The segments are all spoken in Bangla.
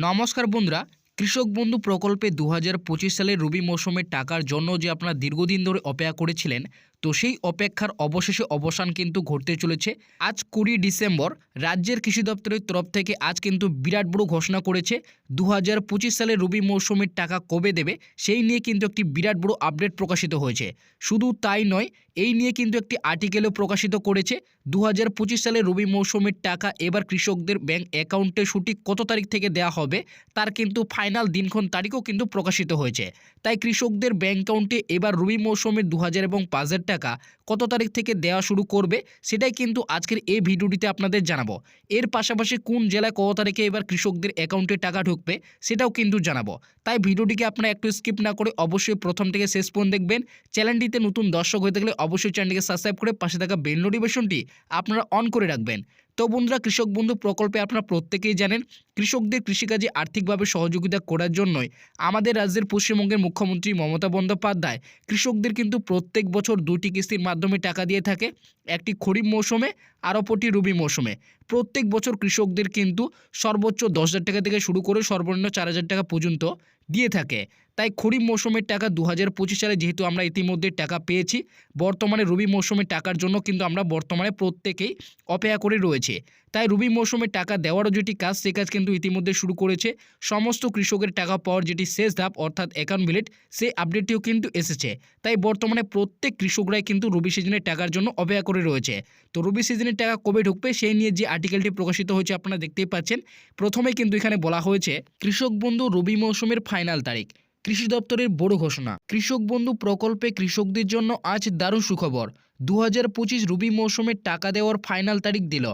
নমস্কার বন্ধুরা, কৃষক বন্ধু প্রকল্পে দু হাজার সালের রবি মৌসুমের টাকার জন্য যে আপনারা দীর্ঘদিন ধরে অপেক্ষা করেছিলেন তো সেই অপেক্ষার অবশেষে অবসান কিন্তু ঘটতে চলেছে। আজ কুড়ি ডিসেম্বর রাজ্যের কৃষি দপ্তরের তরফ থেকে আজ কিন্তু বিরাট বড় ঘোষণা করেছে দু হাজার পঁচিশ সালের রবি মৌসুমের টাকা কবে দেবে, সেই নিয়ে কিন্তু একটি বিরাট বড় আপডেট প্রকাশিত হয়েছে। শুধু তাই নয়, এই নিয়ে কিন্তু একটি আর্টিকেলও প্রকাশিত করেছে দু হাজার পঁচিশ সালের রবি মৌসুমের টাকা এবার কৃষকদের ব্যাংক অ্যাকাউন্টে সঠিক কত তারিখ থেকে দেওয়া হবে, তার কিন্তু ফাইনাল দিনক্ষণ তারিখও কিন্তু প্রকাশিত হয়েছে। তাই কৃষকদের ব্যাংক অ্যাকাউন্টে এবার রবি মৌসুমের দু হাজার এবং পাঁচ হাজার টাকা কত তারিখ থেকে দেওয়া শুরু করবে সেটাই কিন্তু আজকের এই ভিডিওটিতে আপনাদের জানাব। এর পাশাপাশি কোন জেলায় কত তারিখে এবার কৃষকদের অ্যাকাউন্টে টাকা ঢুকবে সেটাও কিন্তু জানাব। তাই ভিডিওটিকে আপনারা একটু স্কিপ না করে অবশ্যই প্রথম থেকে শেষ পর্যন্ত দেখবেন। চ্যানেলটিতে নতুন দর্শক হয়ে থাকলে অবশ্যই চ্যানেলটিকে সাবস্ক্রাইব করে পাশে থাকা বেল নোটিফিকেশনটি আপনারা অন করে রাখবেন। তো বন্ধুরা কৃষক বন্ধু প্রকল্পে আপনারা প্রত্যেকেই জানেন, কৃষকদের কৃষিকাজে আর্থিকভাবে সহযোগিতা করার জন্যই আমাদের রাজ্যের পশ্চিমবঙ্গের মুখ্যমন্ত্রী মমতা বন্দ্যোপাধ্যায় কৃষকদের কিন্তু প্রত্যেক বছর দুটি কিস্তির মাধ্যমে টাকা দিয়ে থাকে, একটি খরিফ মৌসুমে, আর অপরটি রবি মৌসুমে। প্রত্যেক বছর কৃষকদের কিন্তু সর্বোচ্চ দশ হাজার টাকা থেকে শুরু করে সর্বনিম্ন চার হাজার টাকা পর্যন্ত দিয়ে থাকে। তাই খরিফ মৌসুমের টাকা দু হাজার পঁচিশ সালে যেহেতু আমরা ইতিমধ্যে টাকা পেয়েছি, বর্তমানে রবি মৌসুমের টাকার জন্য কিন্তু আমরা বর্তমানে প্রত্যেকেই অপেক্ষা করে রয়েছে। তাই রবি মৌসুমে টাকা দেওয়ারও যেটি কাজ, সে কাজ কিন্তু ইতিমধ্যে শুরু করেছে। সমস্ত কৃষকের টাকা পাওয়ার যেটি শেষ ধাপ, অর্থাৎ অ্যাকাউন্ট বিলেট সেই আপডেটটিও কিন্তু এসেছে। তাই বর্তমানে প্রত্যেক কৃষকরাই কিন্তু রবি সিজনের টাকার জন্য অপেক্ষা করে রয়েছে। তো রবি সিজনের টাকা কবে ঢুকবে, সেই নিয়ে যে আর্টিকেলটি প্রকাশিত হয়েছে আপনারা দেখতেই পাচ্ছেন। প্রথমে কিন্তু এখানে বলা হয়েছে, কৃষক বন্ধু রবি মৌসুমের ফাইনাল তারিখ। কৃষি দপ্তরের বড় ঘোষণা। কৃষক বন্ধু প্রকল্পে কৃষকদের জন্য আজ দারুণ সুখবর। দু হাজার পঁচিশ রবি মৌসুমে টাকা দেওয়ার ফাইনাল তারিখ দিল।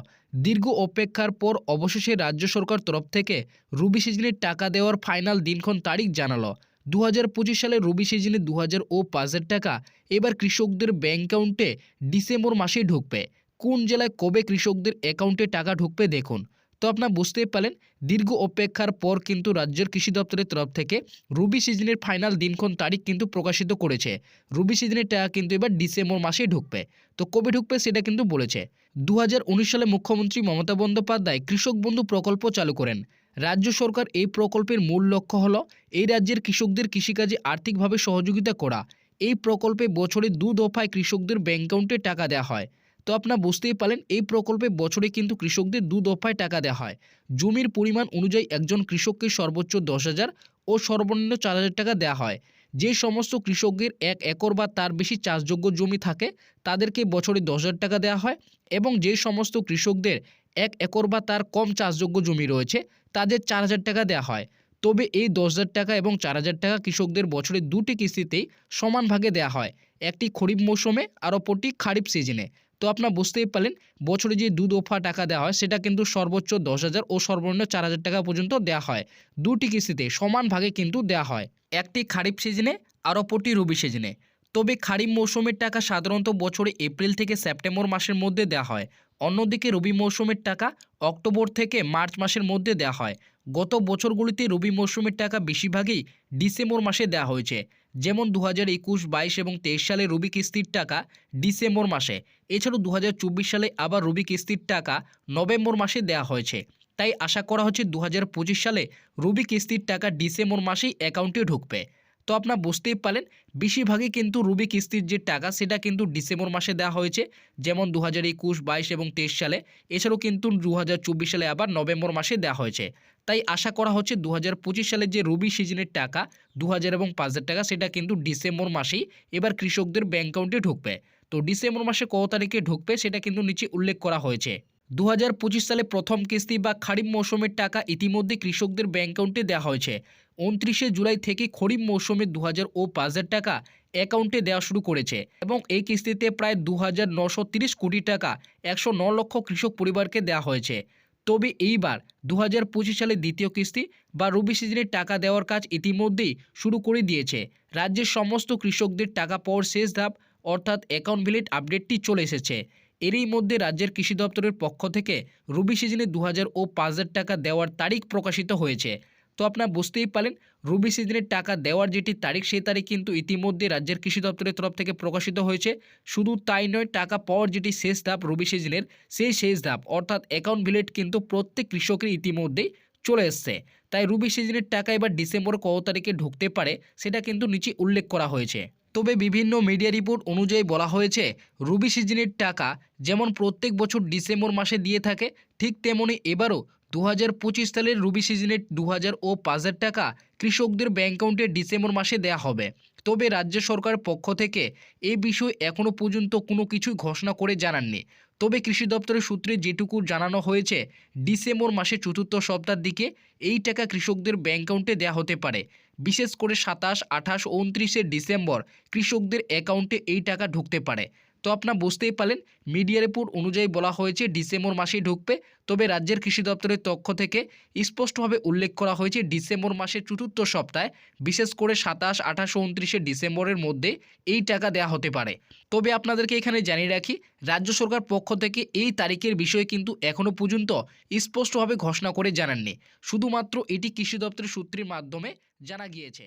দীর্ঘ অপেক্ষার পর অবশেষে রাজ্য সরকার তরফ থেকে রবি সিজনের টাকা দেওয়ার ফাইনাল দিনক্ষণ তারিখ জানালো। দু হাজার পঁচিশ সালে রবি সিজনে দু হাজার ও পাঁচ হাজার টাকা এবার কৃষকদের ব্যাঙ্ক অ্যাকাউন্টে ডিসেম্বর মাসেই ঢুকবে। কোন জেলায় কবে কৃষকদের অ্যাকাউন্টে টাকা ঢুকবে দেখুন। তো আপনার বুঝতেই পারলেন, দীর্ঘ অপেক্ষার পর কিন্তু রাজ্যের কৃষি দপ্তরের তরফ থেকে রবি সিজনের ফাইনাল দিনক্ষণ তারিখ কিন্তু প্রকাশিত করেছে। রবি সিজনের টাকা কিন্তু এবার ডিসেম্বর মাসেই ঢুকবে। তো কবে ঢুকবে সেটা কিন্তু বলেছে। দু হাজার উনিশ সালে মুখ্যমন্ত্রী মমতা বন্দ্যোপাধ্যায় কৃষক বন্ধু প্রকল্প চালু করেন। রাজ্য সরকার এই প্রকল্পের মূল লক্ষ্য হলো এই রাজ্যের কৃষকদের কৃষিকাজে আর্থিকভাবে সহযোগিতা করা। এই প্রকল্পে বছরে দু দফায় কৃষকদের ব্যাংক অ্যাকাউন্টে টাকা দেওয়া হয়। তো আপনারা বুঝতেই পারলেন, এই প্রকল্পে বছরে কিন্তু কৃষকদের দু দফায় টাকা দেওয়া হয়। জমির পরিমাণ অনুযায়ী একজন কৃষককে সর্বোচ্চ দশ হাজার ও সর্বনিম্ন চার হাজার টাকা দেওয়া হয়। যে সমস্ত কৃষকদের এক একর বা তার বেশি চাষযোগ্য জমি থাকে, তাদেরকে বছরে দশ হাজার টাকা দেওয়া হয় এবং যে সমস্ত কৃষকদের এক একর বা তার কম চাষযোগ্য জমি রয়েছে, তাদের চার হাজার টাকা দেওয়া হয়। তবে এই দশ হাজার টাকা এবং চার হাজার টাকা কৃষকদের বছরে দুটি কিস্তিতেই সমান ভাগে দেওয়া হয়। একটি খরিফ মৌসুমে আর অপরটি খারিফ সিজনে। তো আপনার বুঝতেই পারলেন, বছরে যে দু দফা টাকা দেওয়া হয়, সেটা কিন্তু সর্বোচ্চ দশ হাজার ও সর্বনিম্ন চার হাজার টাকা পর্যন্ত দেওয়া হয়। দুটি কিস্তিতে সমান ভাগে কিন্তু দেওয়া হয়। একটি খারিফ সিজনে আর অপরটি রবি সিজনে। তবে খারিফ মৌসুমের টাকা সাধারণত বছরে এপ্রিল থেকে সেপ্টেম্বর মাসের মধ্যে দেওয়া হয়। অন্যদিকে রবি মৌসুমের টাকা অক্টোবর থেকে মার্চ মাসের মধ্যে দেওয়া হয়। গত বছরগুলিতে রবি মৌসুমের টাকা বেশিরভাগই ডিসেম্বর মাসে দেওয়া হয়েছে। যেমন দু হাজার একুশ, বাইশ এবং তেইশ সালে রুবি কিস্তির টাকা ডিসেম্বর মাসে। এছাড়াও দু হাজার চব্বিশ সালে আবার রুবি কিস্তির টাকা নভেম্বর মাসে দেওয়া হয়েছে। তাই আশা করা হচ্ছে দু হাজার পঁচিশ সালে রুবি কিস্তির টাকা ডিসেম্বর মাসেই অ্যাকাউন্টে ঢুকবে। তো আপনার বুঝতেই পারলেন, বেশিরভাগই কিন্তু রুবি কিস্তির যে টাকা, সেটা কিন্তু ডিসেম্বর মাসে দেওয়া হয়েছে, যেমন দু হাজার একুশ, বাইশ এবং তেইশ সালে। এছাড়াও কিন্তু দু হাজার চব্বিশ সালে আবার নভেম্বর মাসে দেওয়া হয়েছে। তাই আশা করা হচ্ছে দু হাজার পঁচিশ সালের যে রুবি সিজনের টাকা দু হাজার এবং পাঁচ হাজার টাকা, সেটা কিন্তু ডিসেম্বর মাসেই এবার কৃষকদের ব্যাঙ্ক অ্যাকাউন্টে ঢুকবে। তো ডিসেম্বর মাসে কত তারিখে ঢুকবে, সেটা কিন্তু নিচে উল্লেখ করা হয়েছে। দু হাজার পঁচিশ সালে প্রথম কিস্তি বা খারিফ মৌসুমের টাকা ইতিমধ্যে কৃষকদের ব্যাঙ্ক অ্যাকাউন্টে দেওয়া হয়েছে। উনত্রিশে জুলাই থেকে খরিফ মৌসুমে দু হাজার ও পাঁচ হাজার টাকা অ্যাকাউন্টে দেওয়া শুরু করেছে এবং এই কিস্তিতে প্রায় দু কোটি টাকা একশো লক্ষ কৃষক পরিবারকে দেওয়া হয়েছে। তবে এইবার দু হাজার পঁচিশ সালে দ্বিতীয় কিস্তি বা রবি সিজনে টাকা দেওয়ার কাজ ইতিমধ্যেই শুরু করে দিয়েছে। রাজ্যের সমস্ত কৃষকদের টাকা পাওয়ার শেষ ধাপ অর্থাৎ অ্যাকাউন্ট ভিলেট আপডেটটি চলে এসেছে। এরই মধ্যে রাজ্যের কৃষি দপ্তরের পক্ষ থেকে রবি সিজনে দু হাজার ও পাঁচ হাজার টাকা দেওয়ার তারিখ প্রকাশিত হয়েছে। তো আপনারা বুঝতেই পারেন রবি সিজনের টাকা দেওয়ার যেটি তারিখ, সেই তারিখ কিন্তু ইতিমধ্যে রাজ্যের কৃষি দপ্তরের তরফ থেকে প্রকাশিত হয়েছে। শুধু তাই নয়, টাকা পাওয়ার যেটি শেষ ধাপ রবি সিজনের, সেই শেষ ধাপ, অর্থাৎ অ্যাকাউন্ট ভিলেট কিন্তু প্রত্যেক কৃষকের ইতিমধ্যেই চলে এসছে। তাই রুবি সিজনের টাকা এবার ডিসেম্বর কত তারিখে ঢুকতে পারে, সেটা কিন্তু নিচে উল্লেখ করা হয়েছে। তবে বিভিন্ন মিডিয়া রিপোর্ট অনুযায়ী বলা হয়েছে, রুবি সিজনের টাকা যেমন প্রত্যেক বছর ডিসেম্বর মাসে দিয়ে থাকে, ঠিক তেমনি এবারও দু হাজার পঁচিশ সালের রুবি সিজনের দু হাজার ও পাঁচ হাজার টাকা কৃষকদের ব্যাঙ্ক অ্যাকাউন্টে ডিসেম্বর মাসে দেয়া হবে। তবে রাজ্য সরকারের পক্ষ থেকে এ বিষয়ে এখনও পর্যন্ত কোনো কিছুই ঘোষণা করে জানাননি। তবে কৃষি দপ্তরের সূত্রে যেটুকু জানানো হয়েছে, ডিসেম্বর মাসের চতুর্থ সপ্তাহের দিকে এই টাকা কৃষকদের ব্যাঙ্ক অ্যাকাউন্টে দেওয়া হতে পারে। বিশেষ করে সাতাশ, আঠাশ, উনত্রিশে ডিসেম্বর কৃষকদের অ্যাকাউন্টে এই টাকা ঢুকতে পারে। তো আপনার বুঝতেই পারলেন মিডিয়া রিপোর্ট অনুযায়ী বলা হয়েছে ডিসেম্বর মাসেই ঢুকবে। তবে রাজ্যের কৃষি দপ্তরের পক্ষ থেকে স্পষ্টভাবে উল্লেখ করা হয়েছে ডিসেম্বর মাসের চতুর্থ সপ্তাহে, বিশেষ করে সাতাশ, আঠাশ উনত্রিশে ডিসেম্বরের মধ্যে এই টাকা দেওয়া হতে পারে। তবে আপনাদেরকে এখানে জানিয়ে রাখি, রাজ্য সরকার পক্ষ থেকে এই তারিখের বিষয়ে কিন্তু এখনও পর্যন্ত স্পষ্টভাবে ঘোষণা করে জানাননি। শুধুমাত্র এটি কৃষি দপ্তরের সূত্রের মাধ্যমে জানা গিয়েছে।